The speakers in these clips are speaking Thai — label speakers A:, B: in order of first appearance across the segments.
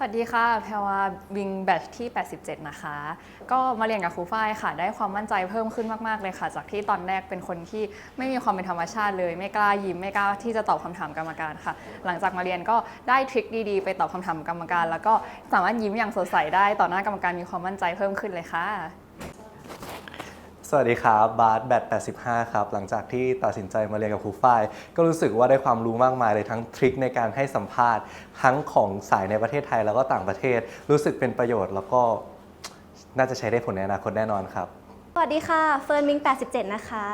A: สวัสดีค่ะ แพรวาวิงแบทที่ 87 นะคะ ก็มาเรียนกับครูฝ้ายค่ะ ได้ความมั่นใจเพิ่มขึ้นมากๆเลยค่ะ จากที่ตอนแรกเป็นคนที่ไม่มีความเป็นธรรมชาติเลย ไม่กล้ายิ้ม ไม่กล้าที่จะตอบคำถามกรรมการค่ะ หลังจากมาเรียนก็ได้ทริคดีๆ ไปตอบคำถามกรรมการ แล้วก็สามารถยิ้มอย่างสดใสได้ต่อหน้ากรรมการมีความมั่นใจเพิ่มขึ้นเลยค่ะ
B: สวัสดีครับ บาสแบท85 ครับ หลังจากที่ตัดสินใจมาเรียนกับครูฝ้าย ก็รู้สึกว่าได้ความรู้มากมายเลยทั้งทริคในการให้สัมภาษณ์ ทั้งของสายในประเทศไทยแล้วก็ต่างประเทศ รู้สึกเป็นประโยชน์แล้วก็น่าจะใช้ได้ผลในอนาคตแน่นอนครับ
C: วัสดีค่ะ เฟิร์นมิง 87 นะคะ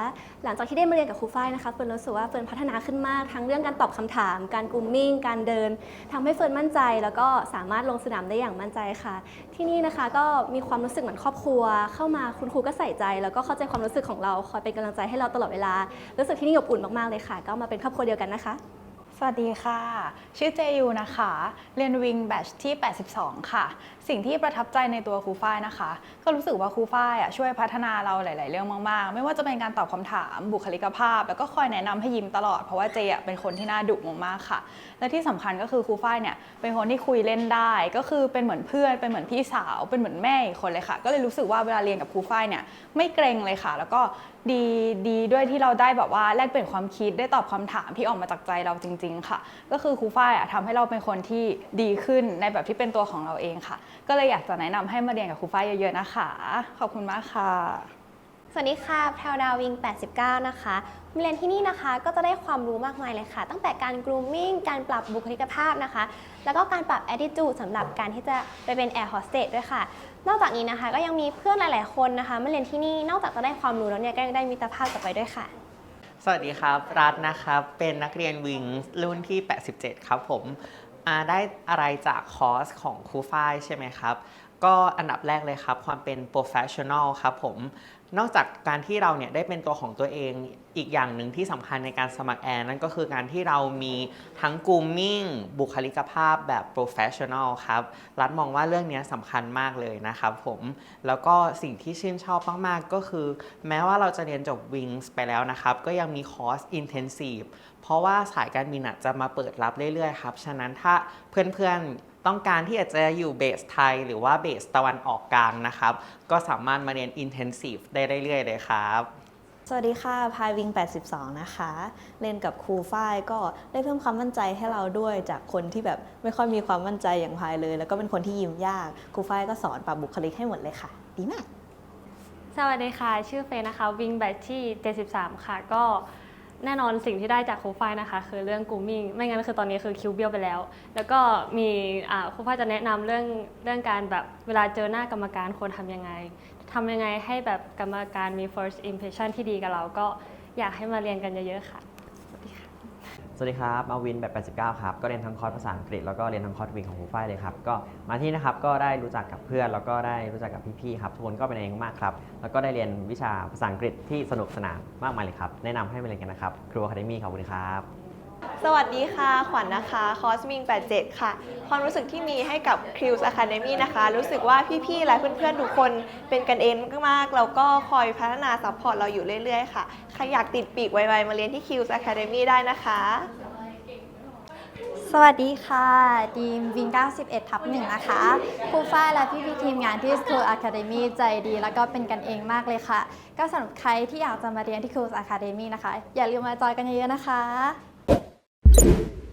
C: หลังจากที่ได้มาเรียนกับครูฝ้ายนะคะ เฟิร์นรู้สึกว่าเฟิร์นพัฒนาขึ้นมาก ทั้งเรื่องการตอบคำถาม การกรูมมิ่ง การเดินทำให้เฟิร์นมั่นใจ แล้วก็สามารถลงสนามได้อย่างมั่นใจค่ะ ที่นี่นะคะก็มีความรู้สึกเหมือนครอบครัว เข้ามาคุณครูก็ใส่ใจ แล้วก็เข้าใจความรู้สึกของเรา คอยเป็นกำลังใจให้เราตลอดเวลา รู้สึกที่นี่อบอุ่นมากๆเลยค่ะ ก็มาเป็นครอบครัวเดียวกันนะคะ
D: สวัสดีค่ะ ชื่อเจยูนะคะ เรียนวิงแบชที่ 82 ค่ะ สิ่งที่ประทับใจในตัวครูฝ้ายนะคะ ก็รู้สึกว่าครูฝ้ายอะช่วยพัฒนาเราหลาย ๆ เรื่องมาก ๆ ไม่ว่าจะเป็นการตอบคำถามบุคลิกภาพ แล้วก็คอยแนะนำให้ยิ้มตลอด เพราะว่าเจอะเป็นคนที่น่าดุมาก ๆ ค่ะ และที่สำคัญก็คือครูฝ้ายเนี่ยเป็นคนที่คุยเล่นได้ ก็คือเป็นเหมือนเพื่อน เป็นเหมือนพี่สาว เป็นเหมือนแม่อีกคนเลยค่ะ ก็เลยรู้สึกว่าเวลาเรียนกับครูฝ้ายเนี่ยไม่เกรงเลยค่ะ แล้วก็ ดีดีด้วยที่เราได้แบบว่าแลกเปลี่ยนความคิดได้ตอบคำถามที่ออกมาจากใจเราจริง ๆ ค่ะ ก็คือครูฝ้ายอะทำให้เราเป็นคนที่ดีขึ้นในแบบที่เป็นตัวของเราเองค่ะ ก็เลยอยากจะแนะนำให้มาเรียนกับครูฝ้ายเยอะๆนะคะ ขอบคุณมากค่ะ
C: สวัสดีค่ะ แพรวดาววิง 89 นะคะมาเรียนที่นี่นะคะก็จะได้ความรู้มากมายเลยค่ะ ตั้งแต่การ grooming การปรับบุคลิกภาพนะคะ แล้วก็การปรับ attitude สำหรับการที่จะไปเป็น air hostess ด้วยค่ะ นอกจากนี้นะคะก็ยังมีเพื่อนหลาย ๆ คนนะคะมาเรียนที่นี่ นอกจากจะได้ความรู้แล้วเนี่ยก็ยังได้มิตรภาพกลับไปด้วยค่ะ
E: สวัสดีครับ รัฐนะครับ เป็นนักเรียนวิงรุ่นที่ 87 ครับผมได้อะไรจากคอร์สของครูฝ้ายใช่ไหมครับ ก็อันดับแรกเลยครับ ความเป็น professional ครับผม นอกจากการที่เราเนี่ยได้เป็นตัวของตัวเองอีกอย่างหนึ่งที่สำคัญในการสมัครแอร์นั่นก็คือการที่เรามีทั้ง grooming บุคลิกภาพแบบ professional ครับ รัฐมองว่าเรื่องนี้สำคัญมากเลยนะครับผม แล้วก็สิ่งที่ชื่นชอบมาก ๆ ก็คือ แม้ว่าเราจะเรียนจบ Wings ไปแล้วนะครับ ก็ยังมีคอร์ส intensive เพราะว่าสายการบินจะมาเปิดรับเรื่อย ๆ ครับ ฉะนั้นถ้าเพื่อน ๆ ต้องการที่อาจจะอยู่เบสไทย หรือว่าเบสตะวันออกกลางนะครับ ก็สามารถมาเรียน intensive ได้เรื่อยๆเลยครับ
F: สวัสดีค่ะพายวิง 82 นะคะเรียนกับครูฝ้ายก็ได้เพิ่มความมั่นใจให้เราด้วยจากคนที่แบบไม่ค่อยมีความมั่นใจอย่างพายเลย แล้วก็เป็นคนที่ยิ้มยากครูฝ้ายก็สอนปรับบุคลิกให้หมดเลยค่ะ ดีมาก
G: สวัสดีค่ะ ชื่อเฟยนะคะ วิงแบทที่ 73 ค่ะ ก็ แน่นอนสิ่งที่ได้จากครูฝ้ายนะคะคือเรื่อง grooming ไม่งั้นคือตอนนี้คือคิวเบี้ยวไปแล้ว แล้วก็มีอ่าครูฝ้ายจะแนะนำเรื่องเรื่องการแบบเวลาเจอหน้ากรรมการควรทำยังไงทำยังไงให้แบบกรรมการมี first impression ที่ดีกับเราก็อยากให้มาเรียนกันเยอะๆค่ะ สวัสดีค
H: รับ มาวินแบบ 89 ครับ ก็เรียนทั้งคอร์สภาษาอังกฤษ แล้วก็เรียนทั้งคอร์สวิงของครูฝ้ายเลยครับ ก็มาที่นะครับ ก็ได้รู้จักกับเพื่อน แล้วก็ได้รู้จักกับพี่ๆ ครับ ทุกคนก็เป็นเองมากครับ แล้วก็ได้เรียนวิชาภาษาอังกฤษที่สนุกสนานมากมายเลยครับ แนะนำให้มาเรียนกันนะครับ ครูอะคาเดมี่ขอบคุณครับ
I: สวัสดีค่ะ ขวัญนนะคะคอสมิง87 ค่ะ ความรู้สึกที่มีให้กับ c r i w s Academy นะคะ รู้สึกว่าพี่ๆ และเพื่อนๆ ทุกคนเป็นกันเองมากๆ แล้วก็คอยพัฒนาซัพพอร์ตเราอยู่เรื่อยๆ ค่ะ ใครอยากติดปีกไวๆ มาเรียนที่ c r i w s Academy ได้นะคะ
J: สวัสดีค่ะดีมวิง91ทับหนึ่งนะคะครูฝ้ายและพี่พี่ๆทีมงานที่ School Academy ใจดี แล้วก็เป็นกันเองมากเลยค่ะ ก็สำหรับใครที่อยากจะมาเรียนที่ School Academy นะคะ อย่าลืมมาจอยกันเยอะๆนะคะ you